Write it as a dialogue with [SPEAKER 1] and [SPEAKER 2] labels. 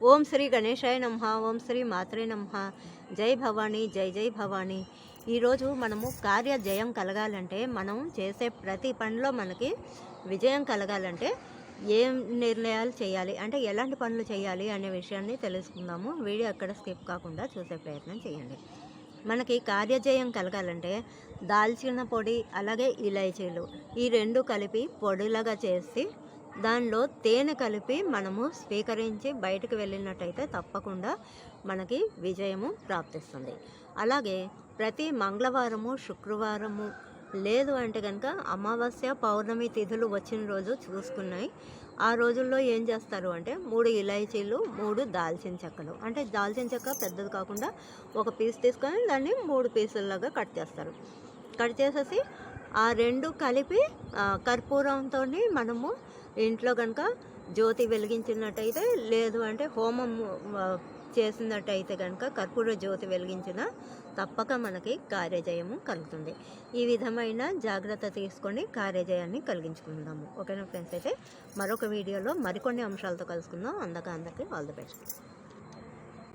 [SPEAKER 1] ఓం శ్రీ గణేశాయ నమ ఓం శ్రీ మాత్రే నమ. జై భవానీ జై జై భవానీ. ఈరోజు మనము కార్య జయం కలగాలంటే మనం చేసే ప్రతి పనిలో మనకి విజయం కలగాలంటే ఏం నిర్ణయాలు చేయాలి అంటే ఎలాంటి పనులు చేయాలి అనే విషయాన్ని తెలుసుకుందాము. వీడియో అక్కడ స్కిప్ కాకుండా చూసే ప్రయత్నం చేయండి. మనకి కార్యజయం కలగాలంటే దాల్చిన పొడి అలాగే ఇలైచీలు ఈ రెండు కలిపి పొడిలాగా చేసి దానిలో తేనె కలిపి మనము స్వీకరించి బయటకు వెళ్ళినట్టయితే తప్పకుండా మనకి విజయము ప్రాప్తిస్తుంది. అలాగే ప్రతి మంగళవారము శుక్రవారము లేదు అంటే కనుక అమావాస్య పౌర్ణమి తిథులు వచ్చిన రోజు చూసుకున్నాయి. ఆ రోజుల్లో ఏం చేస్తారు అంటే మూడు ఇలాచీలు మూడు దాల్చిన చెక్కలు. అంటే దాల్చిన చెక్క పెద్దది కాకుండా ఒక పీస్ తీసుకొని దాన్ని మూడు పీసుల్లాగా కట్ చేస్తారు. కట్ చేసేసి ఆ రెండు కలిపి కర్పూరంతో మనము ఇంట్లో కనుక జ్యోతి వెలిగించినట్టయితే లేదు అంటే హోమం చేసినట్టయితే కనుక కర్పూర జ్యోతి వెలిగించిన తప్పక మనకి కార్యజయము కలుగుతుంది. ఈ విధమైన జాగ్రత్త తీసుకొని కార్యజయాన్ని కలిగించుకుందాము. ఓకేనా ఫ్రెండ్స్? అయితే మరొక వీడియోలో మరికొన్ని అంశాలతో కలుసుకుందాం. అందక అందరికీ ఆల్ ది బెస్ట్.